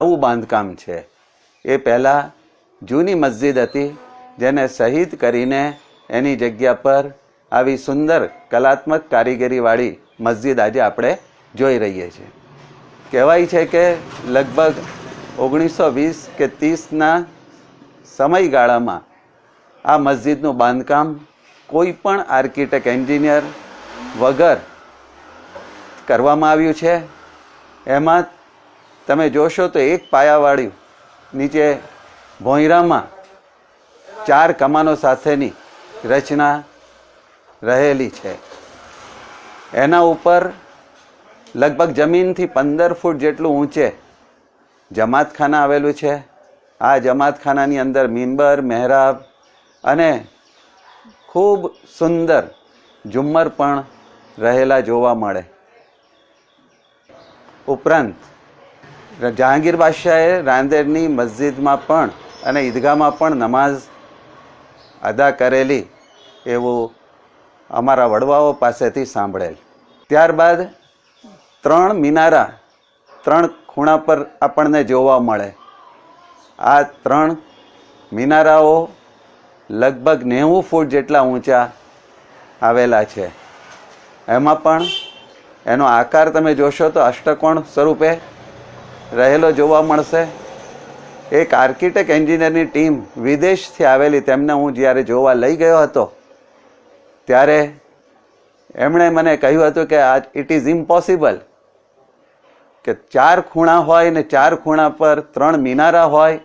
નવું બાંધકામ છે. એ પહેલાં જૂની મસ્જિદ હતી, જેને શહીદ કરીને એની જગ્યા પર આવી સુંદર કલાત્મક કારીગરીવાળી મસ્જિદ આજે આપણે જોઈ રહીએ છીએ. કહેવાય છે કે લગભગ ઓગણીસો વીસ કે ત્રીસના સમયગાળામાં આ મસ્જિદનું બાંધકામ કોઈ પણ આર્કિટેક્ટ, એન્જિનિયર વગર કરવામાં આવ્યું છે. એમાં તમે જોશો તો એક પાયાવાળી નીચે ભોંયરામાં ચાર કમાનો સાથેની રચના રહેલી છે. એના ઉપર લગભગ જમીનથી પંદર ફૂટ જેટલું ઊંચે જમાતખાના આવેલું છે. આ જમાતખાનાની અંદર મિંબર, મહેરાબ અને ખૂબ સુંદર ઝુમ્મર પણ રહેલા જોવા મળે. ઉપરાંત જહાંગીર બાદશાહે રાંદેરની મસ્જિદમાં પણ અને ઈદગાહમાં પણ નમાઝ અદા કરેલી એવું અમારા વડવાઓ પાસેથી સાંભળેલ. ત્યારબાદ ત્રણ મિનારા, ત્રણ ખૂણા પર આપણને જોવા મળે. આ ત્રણ મિનારાઓ લગભગ નેવું ફૂટ જેટલા ઊંચા આવેલા છે. એમાં પણ એનો આકાર તમે જોશો તો અષ્ટકોણ સ્વરૂપે રહેલો જોવા મળશે. એક આર્કિટેક્ટ એન્જિનિયરની ટીમ વિદેશથી આવેલી, તેમને હું જ્યારે જોવા લઈ ગયો હતો, ત્યારે એમણે મને કહ્યું હતું કે આ ઇટ ઇઝ ઇમ્પોસિબલ કે ચાર ખૂણા હોય ને ચાર ખૂણા પર ત્રણ મિનારા હોય,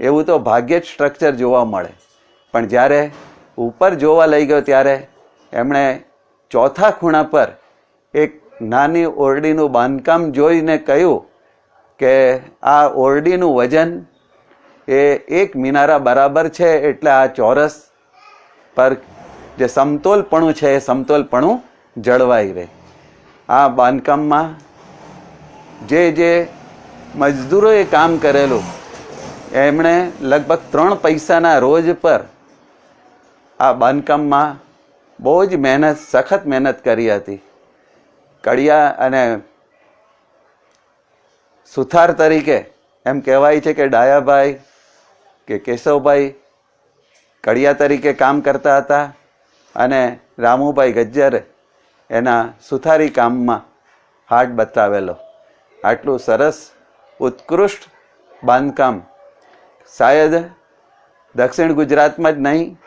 એવું તો ભાગ્યે જ સ્ટ્રક્ચર જોવા મળે. પણ જ્યારે ઉપર જોવા લઈ ગયો ત્યારે એમણે ચોથા ખૂણા પર એક નાની ઓરડીનું બાંધકામ જોઈને કહ્યું કે આ ઓરડીનું વજન એ એક મિનારા બરાબર છે એટલે આ ચોરસ પર જે સમતોલપણું છે એ સમતોલપણું જળવાઈ રહે. આ બાંધકામમાં જે જે મજદૂરોએ કામ કરેલું, એમણે લગભગ ત્રણ પૈસાના રોજ પર આ બાંધકામમાં બહુ જ મહેનત, સખત મહેનત કરી હતી. કડિયા અને સુથાર તરીકે એમ કહેવાય છે કે ડાયાભાઈ કે કેશવભાઈ કડિયા તરીકે કામ કરતા હતા અને રામુભાઈ ગજ્જર એના સુથારી કામમાં હાથ બતાવેલો. આટલું સરસ, ઉત્કૃષ્ટ બાંધકામ. શાયદ દક્ષિણ ગુજરાતમાં જ નહીં